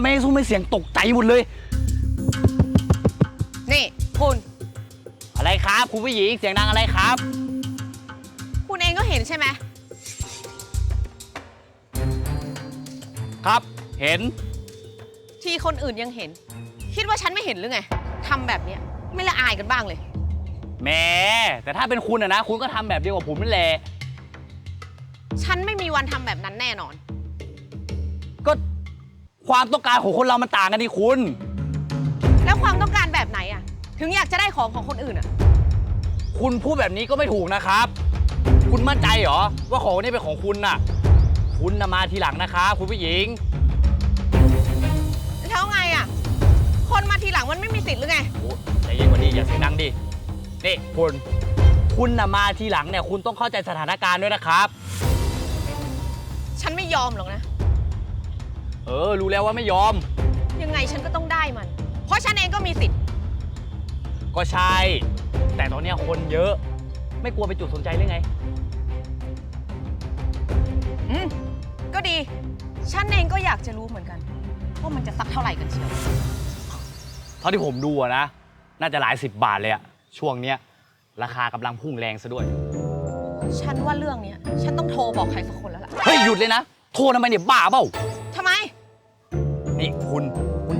ไม่ให้ซุ้มไม่เสียงตกใจหมดเลย นี่ คุณ อะไรครับ คุณผู้หญิงเสียงดังอะไรครับ คุณเองก็เห็นใช่ไหมครับ เห็น ที่คนอื่นยังเห็น คิดว่าฉันไม่เห็นหรือไงทำแบบเนี้ยไม่ละอายกันบ้างเลย แหมแต่ถ้าเป็นคุณอะนะ คุณก็ทำแบบเดียวกับผมนั่นแหละ ฉันไม่มีวันทำแบบนั้นแน่นอนก็ ความต้องการของคนเรามันต่างกันดิคุณ แล้วความต้องการแบบไหนอะถึงอยากจะได้ของของคนอื่นอะคุณพูดแบบนี้ก็ไม่ถูกนะครับ คุณมั่นใจเหรอ ว่าของนี้เป็นของคุณน่ะ คุณนะมาทีหลังนะคะคุณผู้หญิง แล้วไงอะคนมาทีหลังมันไม่มีสิทธิ์หรือไง โอ้ใจเย็นกว่านี้อย่าเสียงดังดิ นี่คุณ คุณนะมาทีหลังเนี่ยคุณต้องเข้าใจสถานการณ์ด้วยนะครับ ฉันไม่ยอมหรอกนะ เออ รู้แล้วว่าไม่ยอม ยังไงฉันก็ต้องได้มัน เพราะฉันเองก็มีสิทธิ์ ก็ใช่ แต่ตอนเนี้ยคนเยอะ ไม่กลัวเป็นจุดสนใจหรือไง อืม ก็ดี ฉันเองก็อยากจะรู้เหมือนกัน ว่ามันจะสักเท่าไหร่กันเชียว เท่าที่ผมดูอะนะ น่าจะหลายสิบบาทเลยอะช่วงเนี้ย ราคากำลังพุ่งแรงซะด้วย ฉันว่าเรื่องเนี้ย ฉันต้องโทรบอกใครสักคนแล้วล่ะ เฮ้ย หยุดเลยนะ โทรทำไมเนี่ยบ้าเปล่า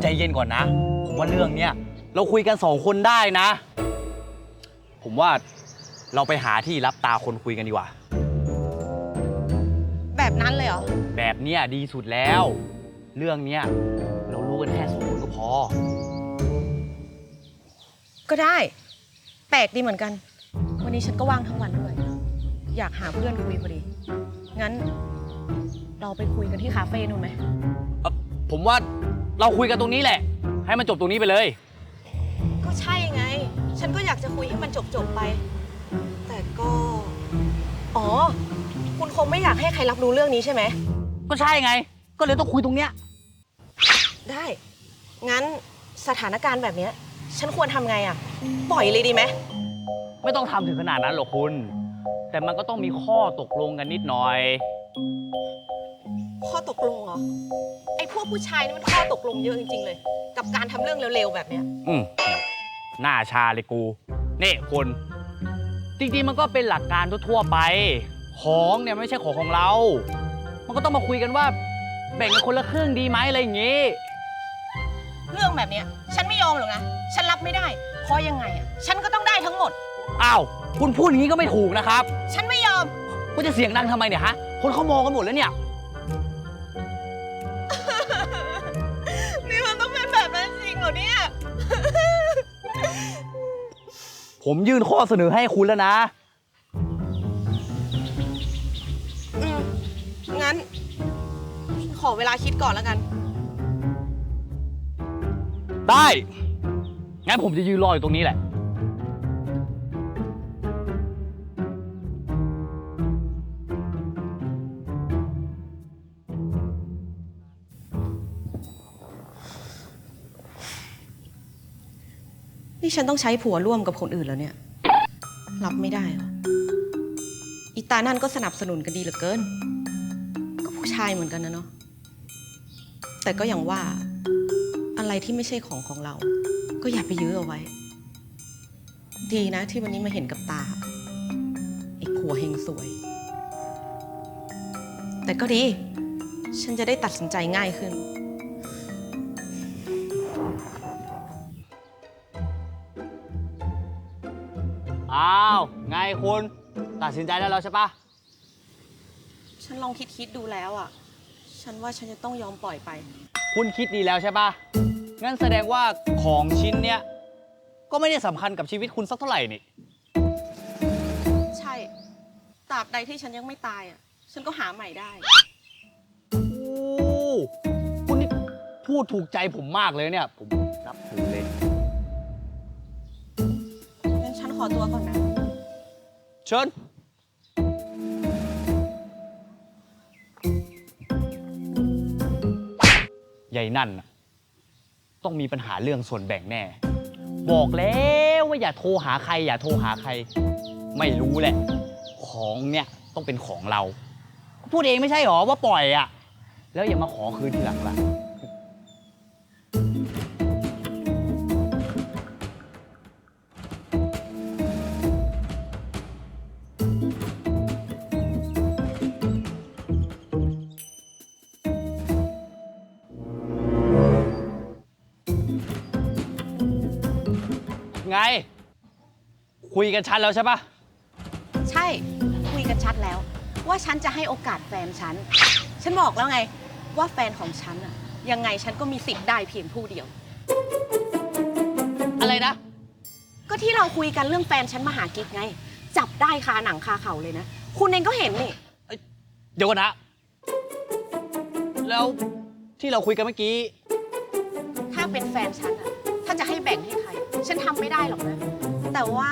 ใจเย็นก่อนนะ ผมว่าเรื่องเนี้ยเราคุยกันสองคนได้นะ ผมว่าเราไปหาที่รับตาคนคุยกันดีกว่า แบบนั้นเลยเหรอ แบบเนี้ยดีสุดแล้ว เรื่องเนี้ยเรารู้กันแค่สองคนก็พอ ก็ได้ แปลกดีเหมือนกัน วันนี้ฉันก็ว่างทั้งวันด้วย อยากหาเพื่อนคุยพอดี งั้น เราไปคุยกันที่คาเฟ่นู่นไหมเอ่อผมว่า เราคุยกันตรงนี้แหละ ให้มันจบตรงนี้ไปเลย ก็ใช่ไง ฉันก็อยากจะคุยให้มันจบๆไป แต่ก็ อ๋อ คุณคงไม่อยากให้ใครรับรู้เรื่องนี้ใช่ไหม ก็ใช่ไง ก็เลยต้องคุยตรงเนี้ย ได้ งั้นสถานการณ์แบบเนี้ย ฉันควรทำไงอะ ปล่อยเลยดีไหม ไม่ต้องทำถึงขนาดนั้นหรอกคุณ แต่มันก็ต้องมีข้อตกลงกันนิดหน่อย ข้อตกลงเหรอ ไอ้พวกผู้ชายนี่มันข้อตกลงเยอะจริง ๆ เลย กับการทำเรื่องเร็วๆ แบบเนี้ย อืมหน้าชาเลยกู นี่คุณจริงๆมันก็เป็นหลักการทั่วๆไป ของเนี่ยไม่ใช่ของของเรา มันก็ต้องมาคุยกันว่า แบ่งกันคนละครึ่งดีไหมอะไรอย่างงี้ เรื่องแบบเนี้ย ฉันไม่ยอมหรอกนะ ฉันรับไม่ได้ เพราะยังไงอะ ฉันก็ต้องได้ทั้งหมด อ้าว คุณพูดอย่างนี้ก็ไม่ถูกนะครับ ฉันไม่ยอมคุณจะเสียงดังทำไมเนี่ยฮะ คนเขามองกันหมดแล้วเนี่ย ผมยื่นข้อเสนอให้คุณแล้วนะ อืมงั้น ขอเวลาคิดก่อนแล้วกัน ได้ งั้นผมจะยืนรออยู่ตรงนี้แหละ นี่ฉันต้องใช้ผัวร่วมกับคนอื่นแล้วเนี่ย รับไม่ได้หรออีตานั่นก็สนับสนุนกันดีเหลือเกิน ก็ผู้ชายเหมือนกันนะเนาะ แต่ก็อย่างว่าอะไรที่ไม่ใช่ของของเรา ก็อย่าไปยื้อเอาไว้ ดีนะที่วันนี้มาเห็นกับตาไอ้ผัวเฮงสวย แต่ก็ดี ฉันจะได้ตัดสินใจง่ายขึ้น อ้าว ไงคุณตัดสินใจได้แล้วใช่ปะฉันลองคิดคิดๆดูแล้วอะ ฉันว่าฉันจะต้องยอมปล่อยไป คุณคิดดีแล้วใช่ปะงั้นแสดงว่าของชิ้นเนี้ยก็ไม่ได้สำคัญกับชีวิตคุณสักเท่าไหร่นี่ ใช่ตราบใดที่ฉันยังไม่ตายอะ ฉันก็หาใหม่ได้ โอ้ คุณนี่พูดถูกใจผมมากเลยเนี่ย ผมนับถือเลย ตัวก่อนนะ เชิญ ใหญ่นั่นน่ะต้องมีปัญหาเรื่องส่วนแบ่งแน่ บอกแล้วว่าอย่าโทรหาใคร อย่าโทรหาใคร ไม่รู้แหละ ของเนี่ยต้องเป็นของเรา พูดเองไม่ใช่หรอว่าปล่อยอะแล้วอย่ามาขอคืนทีหลังล่ะ ไง คุยกันชัดแล้วใช่ปะใช่คุยกันชัดแล้ว ว่าฉันจะให้โอกาสแฟนฉัน ฉันบอกแล้วไง ว่าแฟนของฉันอะยังไงฉันก็มีสิทธิ์ได้เพียงผู้เดียว อะไรนะ ก็ที่เราคุยกันเรื่องแฟนฉันมาหากิ๊กไง จับได้คาหนังคาเขาเลยนะ คุณเองก็เห็นนี่ เดี๋ยวก่อนนะ แล้วที่เราคุยกันเมื่อกี้ ถ้าเป็นแฟนฉันอะถ้าจะให้แบ่งให้ใคร ฉันทำไม่ได้หรอกนะ แต่ว่า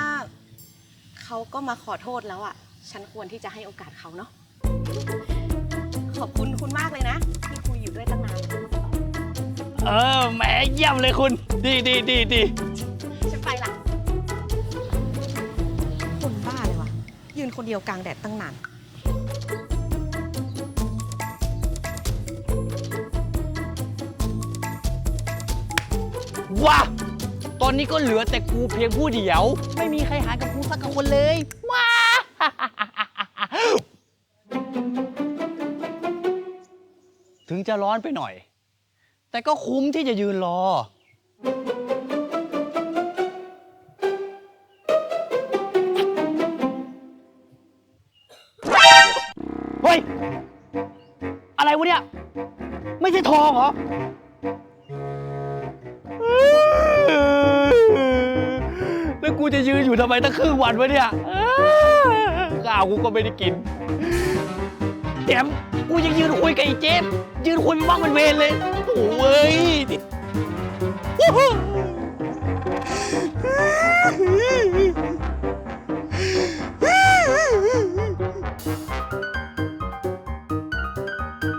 เขาก็มาขอโทษแล้วอะฉันควรที่จะให้โอกาสเขาเนาะ ขอบคุณคุณมากเลยนะ ที่คุยอยู่ด้วยตั้งนาน เออแหมเยี่ยมเลยคุณ ดีดีดีดีฉันไปละคนบ้าเลยวะยืนคนเดียวกลางแดดตั้งนาน ว้า ตอนนี้ก็เหลือแต่กูเพียงผู้เดียว ไม่มีใครหากับกูสักคนเลยว้าถึงจะร้อนไปหน่อย แต่ก็คุ้มที่จะยืนรอ เฮ้ย อะไรวะเนี่ย ไม่ใช่ทองเหรอ กูจะยืนอยู่ทำไมตั้งครึ่งวันวะเนี่ยข้าวกูก็ไม่ได้กินแถมกูยังยืนคุยกับไอ้เจมยืนคุยมันบ้างมันเวรเลยโอ้ย